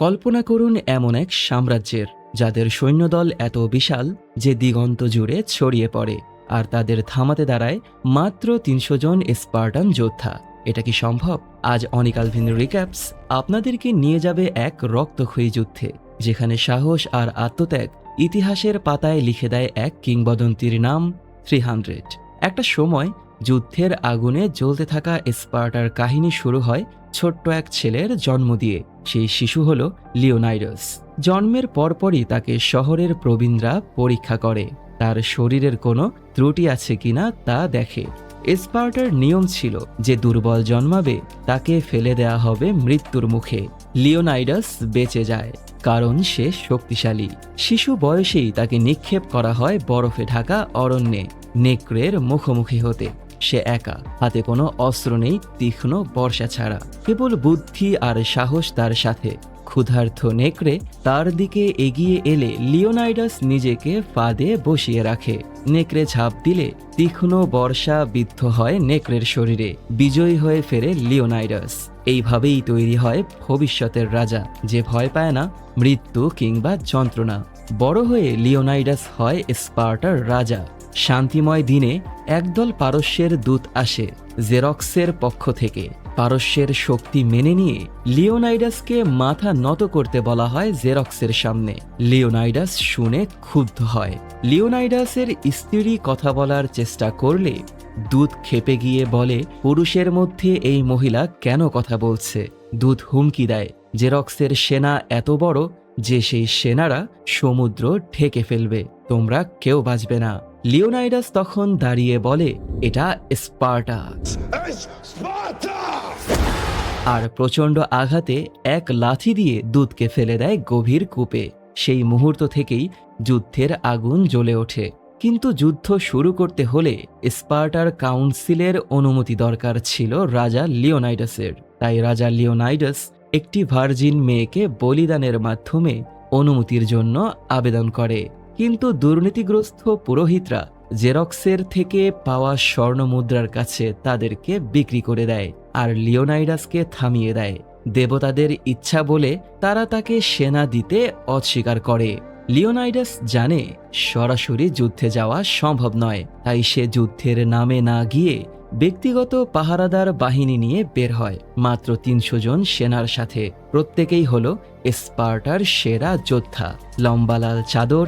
কল্পনা করুন এমন এক সাম্রাজ্যের, যাদের সৈন্যদল এত বিশাল যে দিগন্ত জুড়ে ছড়িয়ে পড়ে, আর তাদের থামাতে দাঁড়ায় মাত্র তিনশো জন স্পার্টান যোদ্ধা। এটা কি সম্ভব? আজ অনিকালভিন রিক্যাপস আপনাদেরকে নিয়ে যাবে এক রক্তক্ষয়ী যুদ্ধে, যেখানে সাহস আর আত্মত্যাগ ইতিহাসের পাতায় লিখে দেয় এক কিংবদন্তির নাম থ্রি হান্ড্রেড একটা সময় যুদ্ধের আগুনে জ্বলতে থাকা স্পার্টার কাহিনী শুরু হয় ছোট্ট এক ছেলের জন্ম দিয়ে। সেই শিশু হল লিওনাইডাস। জন্মের পরপরই তাকে শহরের প্রবীণরা পরীক্ষা করে। তার শরীরের কোনো ত্রুটি আছে কিনা তা দেখে। স্পার্টার নিয়ম ছিল যে দুর্বল জন্মাবে, তাকে ফেলে দেয়া হবে মৃত্যুর মুখে। লিওনাইডাস বেঁচে যায়, কারণ সে শক্তিশালী। শিশু বয়সেই তাকে নিক্ষেপ করা হয় বরফে ঢাকা অরণ্যে, নেকড়ের মুখোমুখি হতে। সে একা। হাতে কোনো অস্ত্র নেই, তীক্ষ্ণ বর্ষা ছাড়া। কেবল বুদ্ধি আর সাহস তার সাথে। ক্ষুধার্থ নেকড়ে তার দিকে এগিয়ে এলে লিওনাইডাস নিজেকে ফাঁদে বসিয়ে রাখে। নেকড়ে ঝাঁপ দিলে তীক্ষ্ণ বর্ষা বিদ্ধ হয় নেকড়ের শরীরে। বিজয়ী হয়ে ফেরে লিওনাইডাস। এইভাবেই তৈরি হয় ভবিষ্যতের রাজা। যে ভয় পায় না, মৃত্যু কিংবা যন্ত্রণা। বড় হয়ে লিওনাইডাস হয় স্পার্টার রাজা। শান্তিময় দিনে একদল পারস্যের দূত আসে জেরক্সের পক্ষ থেকে। পারস্যের শক্তি মেনে নিয়ে লিওনাইডাসকে মাথা নত করতে বলা হয় জেরক্সের সামনে। লিওনাইডাস শুনে ক্ষুব্ধ হয়। লিওনাইডাসের স্ত্রী কথা বলার চেষ্টা করলে দূত খেপে গিয়ে বলে, পুরুষের মধ্যে এই মহিলা কেন কথা বলছে? দূত হুমকি দেয়, জেরক্সের সেনা এত বড় যে সেই সেনারা সমুদ্র ঢেকে ফেলবে, তোমরা কেউ বাঁচবে না। লিওনাইডাস তখন দাঁড়িয়ে বলে এটা স্পার্টা! আর প্রচণ্ড আঘাতে এক লাথি দিয়ে দুধকে ফেলে দেয় গভীর কূপে। সেই মুহূর্ত থেকেই যুদ্ধের আগুন জ্বলে ওঠে। কিন্তু যুদ্ধ শুরু করতে হলে স্পার্টার কাউন্সিলের অনুমতি দরকার ছিল রাজা লিওনাইডাসের। তাই রাজা লিওনাইডাস একটি ভার্জিন মেয়েকে বলিদানের মাধ্যমে অনুমতির জন্য আবেদন করে। কিন্তু দুর্নীতিগ্রস্ত পুরোহিতরা জেরক্সের থেকে পাওয়া স্বর্ণ মুদ্রার কাছে তাদেরকে বিক্রি করে দেয় আর লিওনাইডাসকে থামিয়ে দেয়। দেবতাদের ইচ্ছা বলে তারা তাকে সেনা দিতে অস্বীকার করে। লিওনাইডাস জানে সরাসরি যুদ্ধে যাওয়া সম্ভব নয়, তাই সে যুদ্ধের নামে না গিয়ে ব্যক্তিগত পাহারাদার বাহিনী নিয়ে বের হয়। মাত্র তিনশো জন সেনার সাথে, প্রত্যেকেই হল স্পার্টার সেরা যোদ্ধা। লম্বা লাল চাদর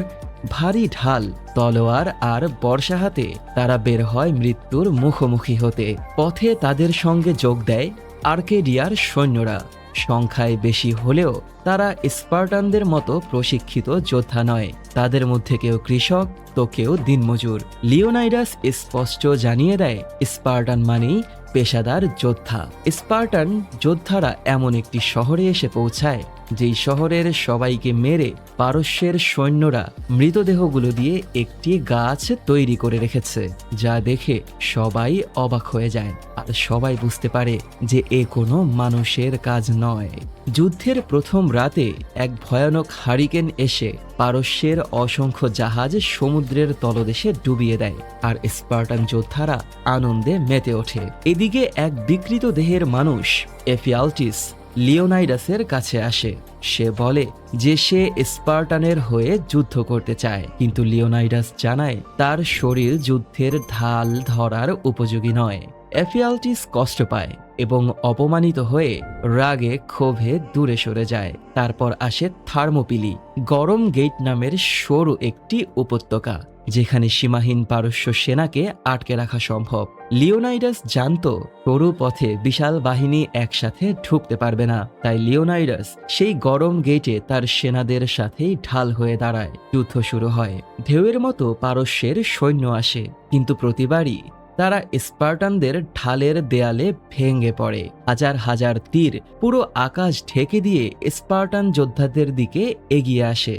ভারী ঢাল, তলোয়ার আর বর্ষা হাতে তারা বের হয় মৃত্যুর মুখোমুখি হতে। পথে তাদের সঙ্গে যোগ দেয় আর্কেডিয়ার সৈন্যরা। সংখ্যায় বেশি হলেও তারা স্পার্টানদের মতো প্রশিক্ষিত যোদ্ধা নয়। তাদের মধ্যে কেউ কৃষক, তো কেউ দিনমজুর। লিওনাইডাস স্পষ্ট জানিয়ে দেয়, স্পার্টান মানেই পেশাদার যোদ্ধা। স্পার্টান যোদ্ধারা এমন একটি শহরে এসে পৌঁছায়, যেই শহরের সবাইকে মেরে পারস্যের সৈন্যরা মৃতদেহগুলো দিয়ে একটি গাছ তৈরি করে রেখেছে, যা দেখে সবাই অবাক হয়ে যায়। সবাই বুঝতে পারে যে এ কোনো মানুষের কাজ নয়। যুদ্ধের প্রথম রাতে এক ভয়ানক হারিকেন এসে পারস্যের অসংখ্য জাহাজ সমুদ্রের তলদেশে ডুবিয়ে দেয় আর স্পার্টান যোদ্ধারা আনন্দে মেতে ওঠে। এদিকে এক বিকৃত দেহের মানুষ, এফিয়ালটিস লিওনাইডাসের কাছে আসে। সে বলে যে সে স্পার্টানের হয়ে যুদ্ধ করতে চায়, কিন্তু লিওনাইডাস জানায় তার শরীর যুদ্ধের ঢাল ধরার উপযোগী নয়। এফিয়ালটিস কষ্ট পায় এবং অপমানিত হয়ে রাগে, ক্ষোভে দূরে সরে যায়। তারপর আসে থার্মোপিলি, গরম গেট নামের সরু একটি উপত্যকা, যেখানে সীমাহীন পারস্য সেনাকে আটকে রাখা সম্ভব। লিওনাইডাস জানত, সরু পথে বিশাল বাহিনী একসাথে ঢুকতে পারবে না, তাই লিওনাইডাস সেই গরম গেটে তার সেনাদের সাথেই ঢাল হয়ে দাঁড়ায়। যুদ্ধ শুরু হয়। ঢেউয়ের মতো পারস্যের সৈন্য আসে, কিন্তু প্রতিবারই তারা স্পার্টানদের ঢালের দেয়ালে ভেঙে পড়ে। হাজার হাজার তীর পুরো আকাশ ঢেকে দিয়ে স্পার্টান যোদ্ধাদের দিকে এগিয়ে আসে।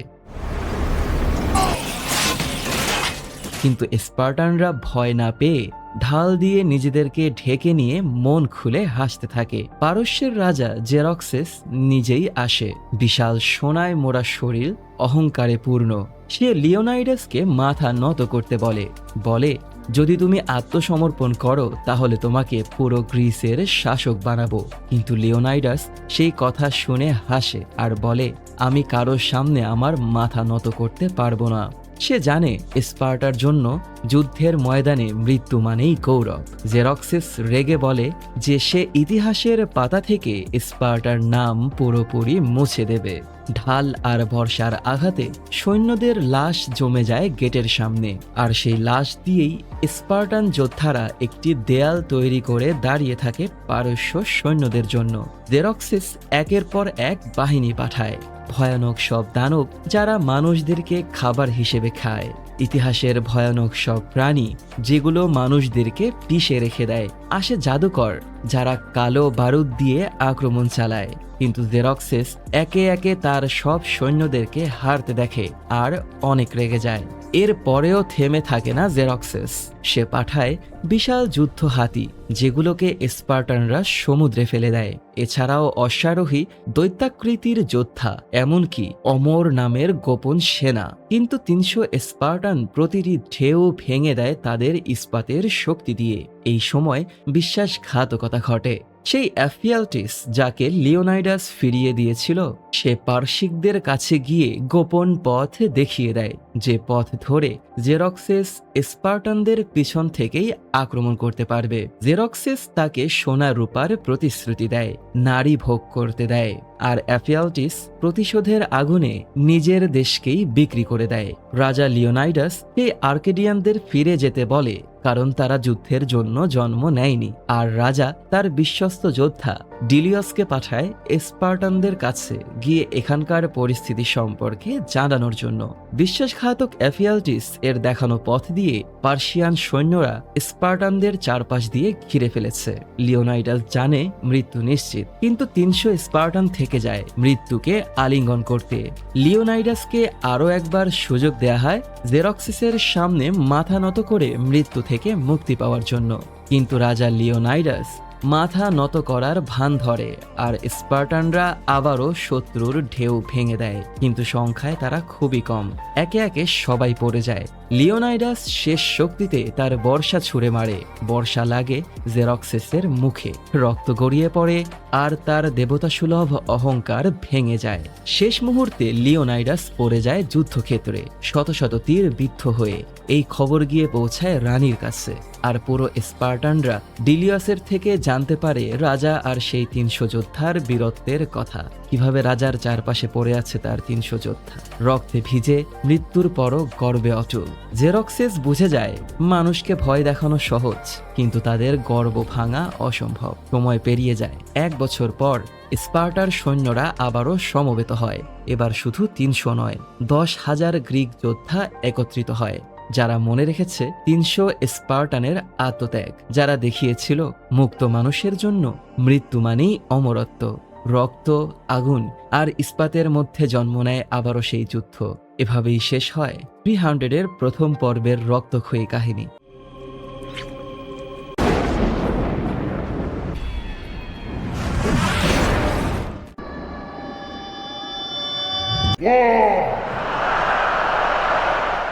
কিন্তু স্পার্টানরা ভয় না পেয়ে ঢাল দিয়ে নিজেদেরকে ঢেকে নিয়ে মন খুলে হাসতে থাকে। পারস্যের রাজা জেরক্সেস নিজেই আসে। বিশাল সোনায় মোড়া শরীর অহংকারে পূর্ণ। সে লিওনাইডাসকে মাথা নত করতে বলে। বলে যদি তুমি আত্মসমর্পণ করো, তাহলে তোমাকে পুরো গ্রিসের শাসক বানাবো। কিন্তু লিওনাইডাস সেই কথা শুনে হাসে আর বলে, আমি কারোর সামনে আমার মাথা নত করতে পারব না। সে জানে স্পার্টার জন্য যুদ্ধের ময়দানে মৃত্যু মানেই গৌরব। জেরক্সিস রেগে বলে যে সে ইতিহাসের পাতা থেকে স্পার্টার নাম পুরোপুরি মুছে দেবে। ঢাল আর বর্ষার আঘাতে সৈন্যদের লাশ জমে যায় গেটের সামনে, আর সেই লাশ দিয়েই স্পার্টান যোদ্ধারা একটি দেয়াল তৈরি করে দাঁড়িয়ে থাকে পারস্য সৈন্যদের জন্য। জেরক্সিস একের পর এক বাহিনী পাঠায়। ভয়ানক সব দানব যারা মানুষদেরকে খাবার হিসেবে খায়। ইতিহাসের ভয়ানক সব প্রাণী যেগুলো মানুষদেরকে পিষে রেখে দেয়, আসে জাদুকর, যারা কালো বারুদ দিয়ে আক্রমণ চালায়। কিন্তু জেরক্সেস একে একে তার সব সৈন্যদেরকে হারতে দেখে আর অনেক রেগে যায়। এর পরেও থেমে থাকে না জেরক্সেস সে পাঠায় বিশাল যুদ্ধ হাতি, যেগুলোকে স্পার্টানরা সমুদ্রে ফেলে দেয়। এছাড়াও অশ্বারোহী, দৈত্যাকৃতির যোদ্ধা, এমনকি অমর নামের গোপন সেনা। কিন্তু তিনশো স্পার্টান প্রতিটি ঢেউ ভেঙে দেয় তাদের ইস্পাতের শক্তি দিয়ে। এই সময় বিশ্বাসঘাতকতা ঘটে। সেই অ্যাফিয়ালটিস যাকে লিওনাইডাস ফিরিয়ে দিয়েছিল সে পার্শিকদের কাছে গিয়ে গোপন পথ দেখিয়ে দেয়। যে পথ ধরে জেরক্সেস স্পার্টানদের পিছন থেকেই আক্রমণ করতে পারবে। জেরক্সেস তাকে সোনা রূপার প্রতিশ্রুতি দেয়, নারী ভোগ করতে দেয়, আর অ্যাফিয়ালটিস প্রতিশোধের আগুনে নিজের দেশকেই বিক্রি করে দেয়। রাজা লিওনাইডাস এই আর্কেডিয়ানদের ফিরে যেতে বলে, কারণ তারা যুদ্ধের জন্য জন্ম নেয়নি, আর রাজা তার বিশ্বস্ত যোদ্ধা ডিলিয়াসকে পাঠায় স্পার্টানদের কাছে গিয়ে এখানকার পরিস্থিতি সম্পর্কে জানানোর জন্য। বিশ্বাসঘাতক অ্যাফিয়ালটিস এর দেখানো পথ দিয়ে পার্সিয়ান সৈন্যরা স্পার্টানদের চারপাশ দিয়ে ঘিরে ফেলেছে। লিওনাইডাস জানে মৃত্যু নিশ্চিত, কিন্তু তিনশো স্পার্টান থেকে যায় মৃত্যুকে আলিঙ্গন করতে। লিওনাইডাসকে আরও একবার সুযোগ দেয়া হয় জেরক্সিসের সামনে মাথা নত করে মৃত্যু থেকে মুক্তি পাওয়ার জন্য। কিন্তু রাজা লিওনাইডাস মাথা নত করার ভান ধরে, আর স্পার্টানরা আবারও শত্রুর ঢেউ ভেঙে দেয়, কিন্তু সংখ্যায় তারা খুবই কম। একে একে সবাই পড়ে যায়। লিওনাইডাস শেষ শক্তিতে তার বর্ষা ছুঁড়ে মারে। বর্ষা লাগে জেরক্সেসের মুখে। রক্ত গড়িয়ে পড়ে আর তার দেবতাসুলভ অহংকার ভেঙে যায়। শেষ মুহূর্তে লিওনাইডাস পড়ে যায় যুদ্ধক্ষেত্রে। শত শত তীর বিদ্ধ হয়ে এই খবর গিয়ে পৌঁছায় রানীর কাছে। আর পুরো স্পার্টানরা ডিলিয়াসের থেকে জানতে পারে রাজা আর সেই তিনশো যোদ্ধার বীরত্বের কথা। কীভাবে রাজার চারপাশে পড়ে আছে তার তিনশো যোদ্ধা। রক্তে ভিজে মৃত্যুর পরও গর্বে অটল। জেরক্সেস বুঝে যায়, মানুষকে ভয় দেখানো সহজ, কিন্তু তাদের গর্ব ভাঙা অসম্ভব। সময় পেরিয়ে যায়। এক বছর পর, স্পার্টার সৈন্যরা আবারও সমবেত হয়। এবার শুধু তিনশো নয়, দশ হাজার গ্রিক যোদ্ধা একত্রিত হয়, যারা মনে রেখেছে তিনশো স্পার্টানের আত্মত্যাগ, যারা দেখিয়েছিল মুক্ত মানুষের জন্য মৃত্যু মানেই অমরত্ব। রক্ত, আগুন আর ইস্পাতের মধ্যে জন্ম নেয় আবারও সেই যুদ্ধ। এভাবেই শেষ হয় থ্রি হান্ড্রেডের প্রথম পর্বের রক্তক্ষয়ী কাহিনী।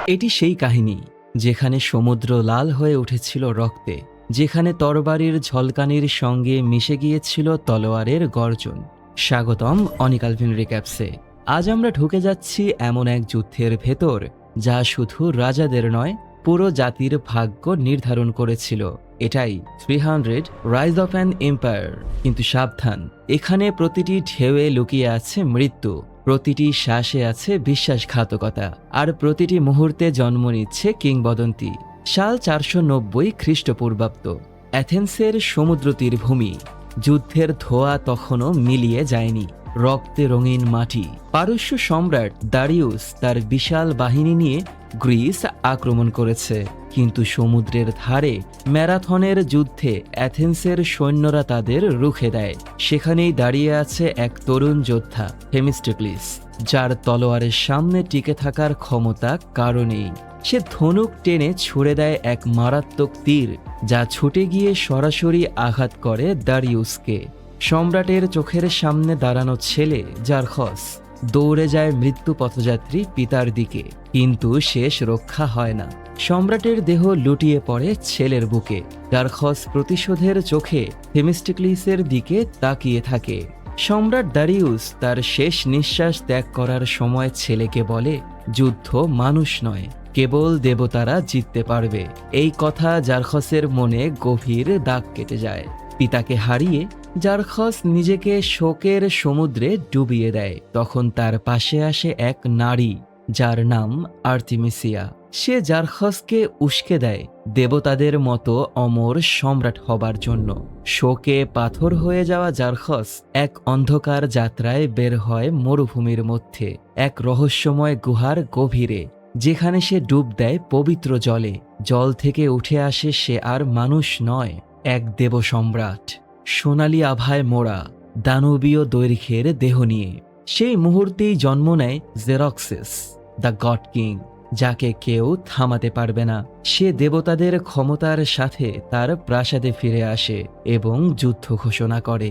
এটি সেই কাহিনী যেখানে সমুদ্র লাল হয়ে উঠেছিল রক্তে। যেখানে তরবারির ঝলকানির সঙ্গে মিশে গিয়েছিল তলোয়ারের গর্জন। স্বাগতম অনিকালভিন রিক্যাপসে আজ আমরা ঢুকে যাচ্ছি এমন এক যুদ্ধের ভেতর, যা শুধু রাজাদের নয়, পুরো জাতির ভাগ্য নির্ধারণ করেছিল। এটাই three hundred rise of an empire কিন্তু সাবধান, এখানে প্রতিটি ঢেউয়ে লুকিয়ে আছে মৃত্যু, প্রতিটি শ্বাসে আছে বিশ্বাসঘাতকতা, আর প্রতিটি মুহূর্তে জন্ম নিচ্ছে কিংবদন্তি। সাল চারশো নব্বই খ্রিস্টপূর্বাব্দ। অ্যাথেন্সের সমুদ্র তীর ভূমি। যুদ্ধের ধোয়া তখনও মিলিয়ে যায়নি। রক্তে রঙিন মাটি। পারস্য সম্রাট দারিউস তার বিশাল বাহিনী নিয়ে গ্রিস আক্রমণ করেছে। কিন্তু সমুদ্রের ধারে ম্যারাথনের যুদ্ধে অ্যাথেন্সের সৈন্যরা তাদের রুখে দেয়। সেখানেই দাঁড়িয়ে আছে এক তরুণ যোদ্ধা হেমিস্টেক্লিস যার তলোয়ারের সামনে টিকে থাকার ক্ষমতা কারণেই সে ধনুক টেনে ছুড়ে দেয় এক মারাত্মক তীর, যা ছুটে গিয়ে সরাসরি আঘাত করে দারিউসকে। সম্রাটের চোখের সামনে দাঁড়ানো ছেলে, জারখস, দৌড়ে যায় মৃত্যু পথযাত্রী পিতার দিকে, কিন্তু শেষ রক্ষা হয় না। সম্রাটের দেহ লুটিয়ে পড়ে ছেলের বুকে। ডারখস প্রতিশোধের চোখে থেমিস্টিক্লিসের দিকে তাকিয়ে থাকে। সম্রাট দারিউস তার শেষ নিঃশ্বাস ত্যাগ করার সময় ছেলেকে বলে, যুদ্ধ মানুষ নয়। কেবল দেবতারা জিততে পারবে। এই কথা জারখসের মনে গভীর দাগ কেটে যায়। পিতাকে হারিয়ে জারখস নিজেকে শোকের সমুদ্রে ডুবিয়ে দেয়। তখন তার পাশে আসে এক নারী, যার নাম আর্তিমিসিয়া। সে জারখসকে উস্কে দেয় দেবতাদের মতো অমর সম্রাট হবার জন্য। শোকে পাথর হয়ে যাওয়া জারখস এক অন্ধকার যাত্রায় বের হয় মরুভূমির মধ্যে। এক রহস্যময় গুহার গভীরে। যেখানে সে ডুব দেয় পবিত্র জলে, জল থেকে উঠে আসে সে আর মানুষ নয়, এক দেব সম্রাট। সোনালি আভায় মোড়া, দানবীয় দৈর্ঘ্যের দেহ নিয়ে। সেই মুহূর্তেই জন্ম নেয় জেরক্সিস দ্য গড কিং যাকে কেউ থামাতে পারবে না। সে দেবতাদের ক্ষমতার সাথে তার প্রাসাদে ফিরে আসে এবং যুদ্ধ ঘোষণা করে।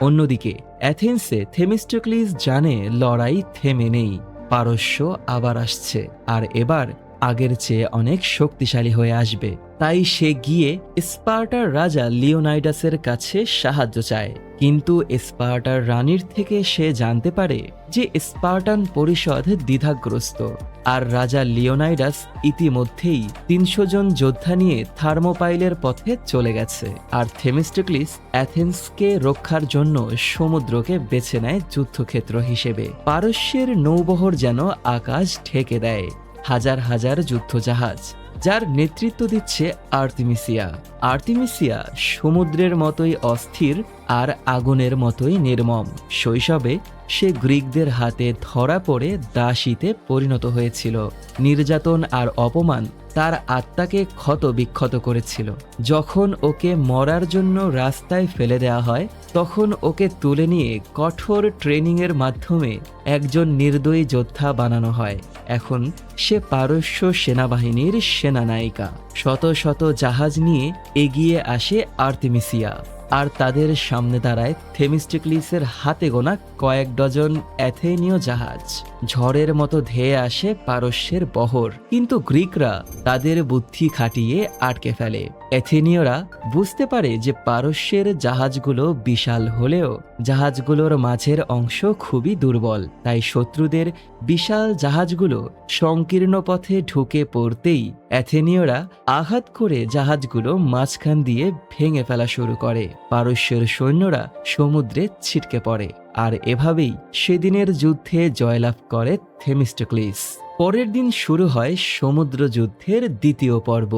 অন্যদিকে অ্যাথেন্সে থেমিস্টোক্লিস জানে লড়াই থেমে নেই পারস্য আবার আসছে আর এবার আগের চেয়ে অনেক শক্তিশালী হয়ে আসবে। তাই সে গিয়ে স্পার্টার রাজা লিওনাইডাসের কাছে সাহায্য চায়। কিন্তু স্পার্টার রানীর থেকে সে জানতে পারে যে স্পার্টান পরিষদ দ্বিধাগ্রস্ত। আর রাজা লিওনাইডাস ইতিমধ্যেই তিনশো জন যোদ্ধা নিয়ে থার্মোপাইলের পথে চলে গেছে। আর থেমিস্টোক্লিস অ্যাথেন্সকে রক্ষার জন্য সমুদ্রকে বেছে নেয় যুদ্ধক্ষেত্র হিসেবে। পারস্যের নৌবহর যেন আকাশ ঢেকে দেয়। হাজার হাজার যুদ্ধজাহাজ, যার নেতৃত্ব দিচ্ছে আর্তিমিসিয়া। আর্তিমিসিয়া সমুদ্রের মতোই অস্থির আর আগুনের মতোই নির্মম। শৈশবে সে গ্রিকদের হাতে ধরা পড়ে দাসীতে পরিণত হয়েছিল। নির্যাতন আর অপমান তার আত্মাকে ক্ষত বিক্ষত করেছিল। যখন ওকে মরার জন্য রাস্তায় ফেলে দেওয়া হয়, তখন ওকে তুলে নিয়ে কঠোর ট্রেনিংয়ের মাধ্যমে একজন নির্দয়ী যোদ্ধা বানানো হয়। এখন সে পারস্য সেনাবাহিনীর সেনানায়িকা। শত শত জাহাজ নিয়ে এগিয়ে আসে আর্তিমিসিয়া। আর তাদের সামনে দাঁড়ায় থেমিস্টিক্লিসের হাতে গোনা কয়েক ডজন অ্যাথেনীয় জাহাজ। ঝড়ের মতো ধেয়ে আসে পারস্যের বহর। কিন্তু গ্রিকরা তাদের বুদ্ধি খাটিয়ে আটকে ফেলে। অ্যাথেনীয়রা বুঝতে পারে যে পারস্যের জাহাজগুলো বিশাল হলেও জাহাজগুলোর মাঝের অংশ খুবই দুর্বল, তাই শত্রুদের বিশাল জাহাজগুলো সংকীর্ণ পথে ঢুকে পড়তেই অ্যাথেনীয়রা আঘাত করে জাহাজগুলো মাঝখান দিয়ে ভেঙে ফেলা শুরু করে। পারস্যের সৈন্যরা সমুদ্রে ছিটকে পড়ে, আর এভাবেই সেদিনের যুদ্ধে জয়লাভ করে থেমিস্টোক্লিস। পরের দিন শুরু হয় সমুদ্র যুদ্ধের দ্বিতীয় পর্ব।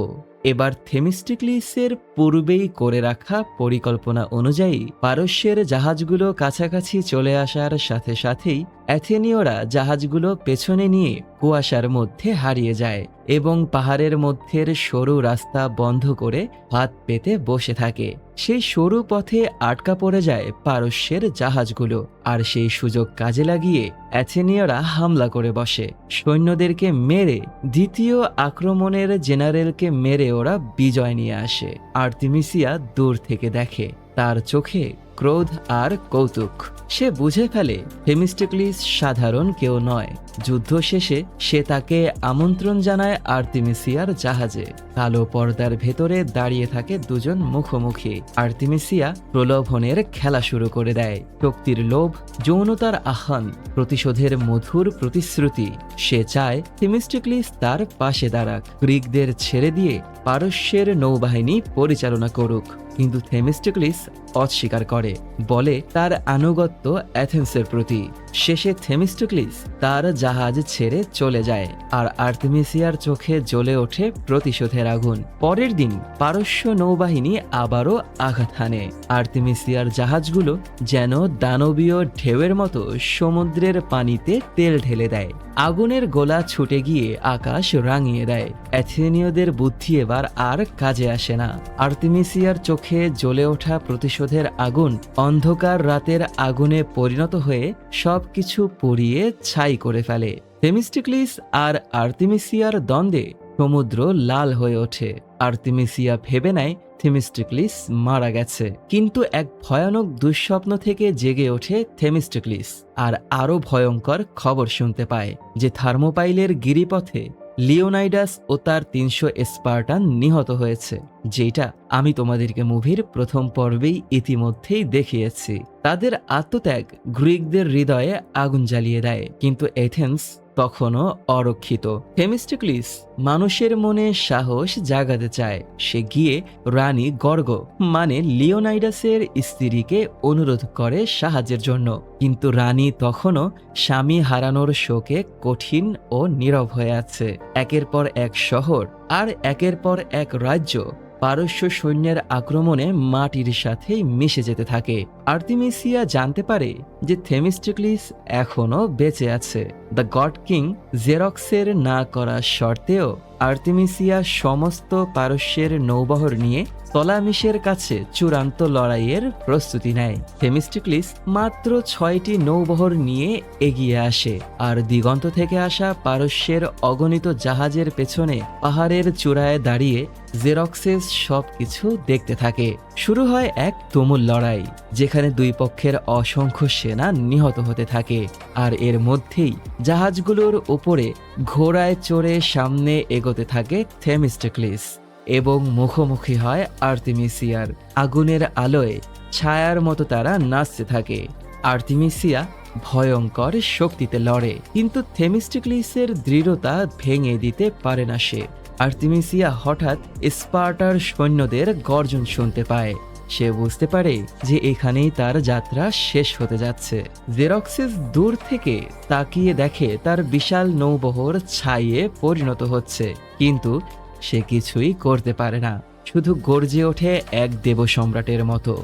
এবার থেমিস্টিক্লিসের পূর্বেই করে রাখা পরিকল্পনা অনুযায়ী পারস্যের জাহাজগুলো কাছাকাছি চলে আসার সাথে সাথেই অ্যাথেনীয়রা জাহাজগুলো পেছনে নিয়ে কুয়াশার মধ্যে হারিয়ে যায়। এবং পাহাড়ের মধ্যের সরু রাস্তা বন্ধ করে হাত পেতে বসে থাকে। সেই সরু পথে আটকা পড়ে যায় পারস্যের জাহাজগুলো আর সেই সুযোগ কাজে লাগিয়ে অ্যাথেনীয়রা হামলা করে বসে। সৈন্যদেরকে মেরে দ্বিতীয় আক্রমণের জেনারেলকে মেরে ওরা বিজয় নিয়ে আসে। আর্তিমিসিয়া দূর থেকে দেখে। তার চোখে ক্রোধ আর কৌতুক। সে বুঝে ফেলে, হেমিস্টিক্লিস সাধারণ কেউ নয়। যুদ্ধ শেষে সে তাকে আমন্ত্রণ জানায় আর্তিমিসিয়ার জাহাজে। কালো পর্দার ভেতরে দাঁড়িয়ে থাকে দুজন মুখোমুখি। আর্তিমিসিয়া প্রলোভনের খেলা শুরু করে দেয়। শক্তির লোভ, যৌনতার আহ্বান, প্রতিশোধের মধুর প্রতিশ্রুতি। সে চায় থেমিস্টিক্লিস তার পাশে দাঁড়াক। গ্রিকদের ছেড়ে দিয়ে পারস্যের নৌবাহিনী পরিচালনা করুক। কিন্তু থেমিস্টিক্লিস অস্বীকার করে, বলে তার আনুগত্য অ্যাথেন্সের প্রতি। শেষে থেমিস্টোক্লিস তার জাহাজ ছেড়ে চলে যায় আর আর্তেমিসিয়ার চোখে জ্বলে ওঠে প্রতিশোধের আগুন। পরের দিন পারস্য নৌবাহিনী আবারও আঘাত হানে। আর্তেমিসিয়ার জাহাজগুলো যেন দানবীয় ঢেউয়ের মতো সমুদ্রের পানিতে তেল ঢেলে দেয়। আগুনের গোলা ছুটে গিয়ে আকাশ রাঙিয়ে দেয়। অ্যাথেনীয়দের বুদ্ধি এবার আর কাজে আসে না। আর্তেমিসিয়ার চোখে জ্বলে ওঠা প্রতিশোধের আগুন অন্ধকার রাতের আগুনে পরিণত হয়ে সবকিছু পুড়িয়ে ছাই করে ফেলে। থেমিস্টিক্লিস আর আর্তেমিসিয়ার দ্বন্দ্বে সমুদ্র লাল হয়ে ওঠে। আর্তিমিসিয়া ভেবে নেয় থেমিস্টিক্লিস মারা গেছে। কিন্তু এক ভয়ানক দুঃস্বপ্ন থেকে জেগে ওঠে থেমিস্টিক্লিস। আর আরও ভয়ঙ্কর খবর শুনতে পায় যে থার্মোপাইলের গিরিপথে লিওনাইডাস ও তার তিনশো স্পার্টান নিহত হয়েছে যেটা আমি তোমাদেরকে মুভির প্রথম পর্বেই ইতিমধ্যেই দেখিয়েছি। তাদের আত্মত্যাগ গ্রিকদের হৃদয়ে আগুন জ্বালিয়ে দেয়, কিন্তু এথেন্স তখনও অরক্ষিত। থেমিস্টিক্লিস মানুষের মনে সাহস জাগাতে চায়। সে গিয়ে রানী গর্গ মানে লিওনাইডাসের স্ত্রীকে অনুরোধ করে সাহায্যের জন্য। কিন্তু রানী তখনও স্বামী হারানোর শোকে কঠিন ও নীরব হয়ে আছে। একের পর এক শহর আর একের পর এক রাজ্য পারস্য সৈন্যের আক্রমণে মাটির সাথে মিশে যেতে থাকে। আর্তিমিসিয়া জানতে পারে যে থেমিস্টিক্লিস এখনও বেঁচে আছে। দ্য গড কিং জেরক্সের না করা শর্তেও আর্তিমিসিয়া সমস্ত পারস্যের নৌবহর নিয়ে তলামিসের কাছে চূড়ান্ত লড়াইয়ের প্রস্তুতি নেয়। থেমিস্টিক্লিস মাত্র ছয়টি নৌবহর নিয়ে এগিয়ে আসে আর দিগন্ত থেকে আসা পারস্যের অগণিত জাহাজের পেছনে পাহাড়ের চূড়ায় দাঁড়িয়ে জেরক্সেস সবকিছু দেখতে থাকে। শুরু হয় এক তুমুল লড়াই, যেখানে দুই পক্ষের অসংখ্য সেনা নিহত হতে থাকে, আর এর মধ্যেই জাহাজগুলোর উপরে ঘোড়ায় চড়ে সামনে এগোতে থাকে থেমিস্টিক্লিস এবং মুখোমুখি হয় আর্তিমিসিয়ার। আগুনের আলোয় ছায়ার মতো তারা নাচতে থাকে। আর্তিমিসিয়া ভয়ঙ্কর শক্তিতে লড়ে, কিন্তু থেমিস্টিক্লিসের দৃঢ়তা ভেঙে দিতে পারে না সে। আর্তিমিসিয়া হঠাৎ স্পার্টার সৈন্যদের গর্জন শুনতে পায়। সে বুঝতে পারে যে এখানেই তার যাত্রা শেষ হতে যাচ্ছে। জেরক্সিস দূর থেকে তাকিয়ে দেখে তার বিশাল নৌবহর ছাইয়ে পরিণত হচ্ছে, কিন্তু সে কিছুই করতে পারে না। শুধু গর্জে ওঠে এক দেব সম্রাটের মতো,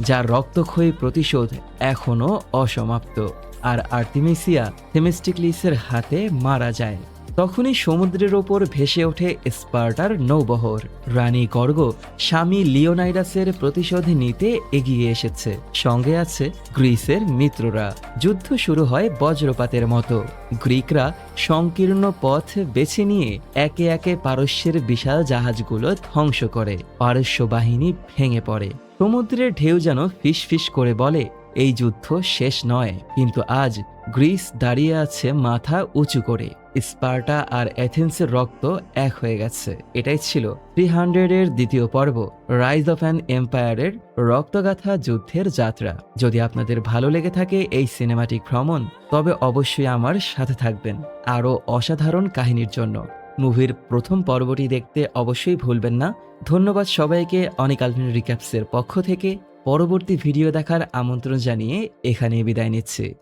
যার রক্তক্ষয়ী প্রতিশোধ এখনও অসমাপ্ত। আর আর্টিমিসিয়া থেমিস্টিক্লিসের হাতে মারা যায়। তখনই সমুদ্রের ওপর ভেসে ওঠে স্পার্টার নৌবহর। রানী গর্গ স্বামী লিওনাইডাসের প্রতিশোধ নিতে এগিয়ে এসেছে। সঙ্গে আছে গ্রিসের মিত্ররা। যুদ্ধ শুরু হয় বজ্রপাতের মতো। গ্রিকরা সংকীর্ণ পথ বেছে নিয়ে একে একে পারস্যের বিশাল জাহাজগুলো ধ্বংস করে। পারস্য বাহিনী ভেঙে পড়ে। সমুদ্রের ঢেউ যেন ফিস ফিস করে বলে, এই যুদ্ধ শেষ নয়। কিন্তু আজ গ্রিস দাঁড়িয়ে আছে মাথা উঁচু করে। স্পার্টা আর অ্যাথেন্সের রক্ত এক হয়ে গেছে। এটাই ছিল থ্রি হান্ড্রেডের দ্বিতীয় পর্ব রাইজ অফ অ্যান এম্পায়ারের রক্তগাথা যুদ্ধের যাত্রা। যদি আপনাদের ভালো লেগে থাকে এই সিনেমাটিক ভ্রমণ, তবে অবশ্যই আমার সাথে থাকবেন আরও অসাধারণ কাহিনীর জন্য। মুভির প্রথম পর্বটি দেখতে অবশ্যই ভুলবেন না। ধন্যবাদ সবাইকে অনেক আলভিন রিক্যাপসের পক্ষ থেকে। পরবর্তী ভিডিও দেখার আমন্ত্রণ জানিয়ে এখানে বিদায় নিচ্ছি।